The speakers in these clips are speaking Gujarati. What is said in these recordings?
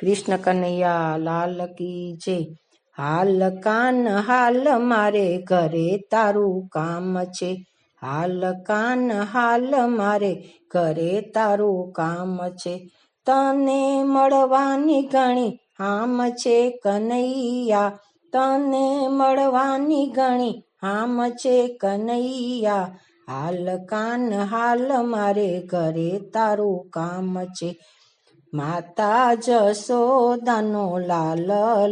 કૃષ્ણ કનૈયા, લાલ કી જય. હાલ કાન, હાલ મારે ઘરે તારું કામ છે. હાલ કાન, હાલ મારે ઘરે તારું કામ છે. તને મળવાની ઘણી હામ છે કનૈયા. તને મળવાની ઘણી હામ છે કનૈયા. હાલ કાન, હાલ મારે ઘરે તારું કામ છે. માતા જશોદાનો લાલ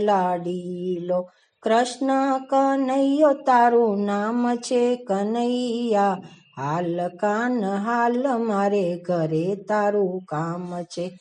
લાડીલો. કૃષ્ણ કનૈયો તારું નામ છે કનૈયા. હાલ કાન હાલ મારે ઘરે તારું કામ છે.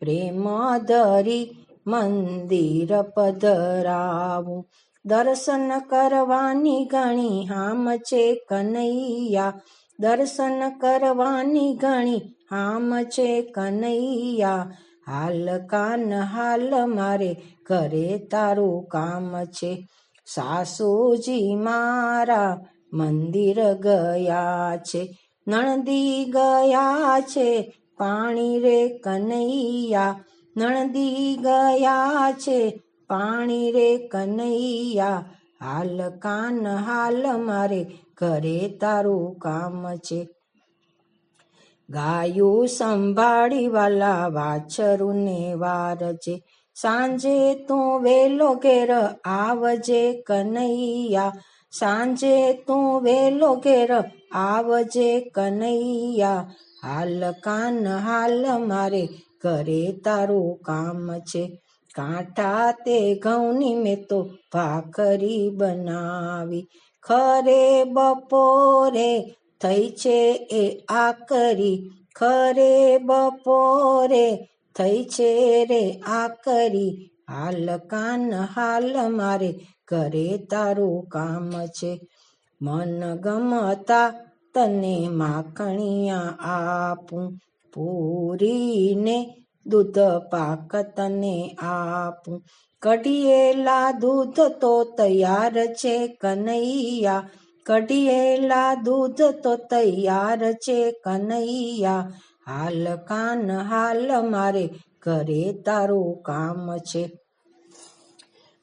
પ્રેમ ધરી મંદિર પધરાવું. દર્શન કરવાની ઘણી હામ છે કનૈયા. દર્શન કરવાની ઘણી હામ છે કનૈયા. હાલ કાન, હાલ મારે ઘરે તારું કામ છે. સાસુજી મારા મંદિર ગયા છે. નણદી ગયા છે પાણી રે કનૈયા. નણદી ગયા છે પાણી રે કનૈયા. હાલ કાન, હાલ મારે ઘરે તારું કામ છે. ગાયું સંભાળી વાલા વાછરુને વાર છે. સાંજે તું વેલો ઘેર આવજે કનૈયા. સાંજે તું વેલો ઘેર આવજે કનૈયા. હાલ કાન, હાલ મારે ઘરે તારું કામ છે. કાંઠા તે ઘઉંની મેં તો ભાખરી બનાવી. ખરે બપોરે થઈ છે એ આકરી. ખરે બપોરે થઈ છે રે આકરી. હાલ કાન હાલ મારે ઘરે તારું કામ છે. મન ગમતા તને માખણિયા આપું. પૂરીને દૂધ પાક તને આપું. કઢિયેલા દૂધ તો તૈયાર છે કનૈયા. કઢિયેલા દૂધ તો તૈયાર છે કનૈયા. હાલ કાન, હાલ મારે ઘરે તારું કામ છે.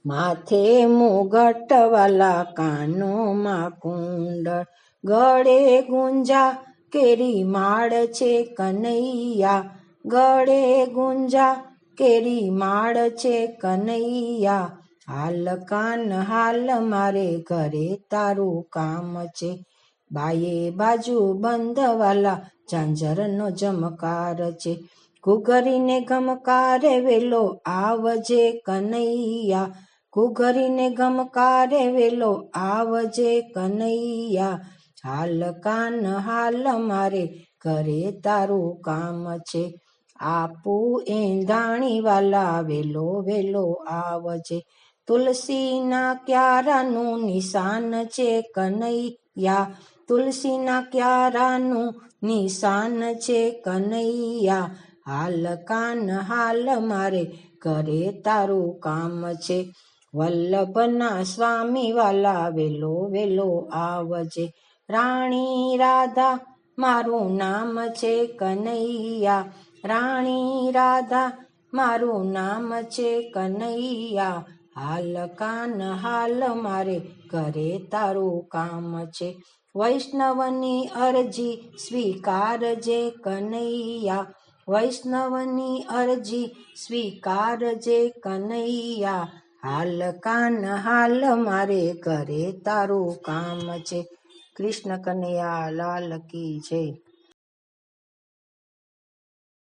માથે મુગટ વાલા કાનોમાં કુંડળ. ગળે ગુંજા કેરી માળ છે કનૈયા. ગળે ગુંજા, કેરી માળ છે કનૈયા. હાલ કાન, હાલ મારે ઘરે તારું કામ છે. બાયે બાજુ બંધવાલા, ઝાંઝરનો જમકાર છે. ઘૂઘરીને ગમકારે વેલો આવજે કનૈયા. ઘૂઘરીને ગમકારે વેલો આવજે કનૈયા. હાલ કાન, હાલ મારે ઘરે તારું કામ છે. આપું એંધાણી વાલા વેલો વેલો આવજે. તુલસીના ક્યારાનું નિશાન છે કનૈયા. તુલસીના ક્યારાનું નિશાન છે કનૈયા. હાલ કાન હાલ મારે ઘરે તારું કામ છે. વલ્લભના સ્વામી વાલા વેલો વેલો આવજે. રાણી રાધા મારું નામ છે કનૈયા. રાણી રાધા, મારું નામ છે કનૈયા. હાલ કાન, હાલ મારે ઘરે તારું કામ છે. વૈષ્ણવની અરજી સ્વીકાર જે કનૈયા. વૈષ્ણવની અરજી સ્વીકાર જે કનૈયા. હાલ કાન, હાલ મારે ઘરે તારું કામ છે. કૃષ્ણ કનૈયા, લાલ કી જય.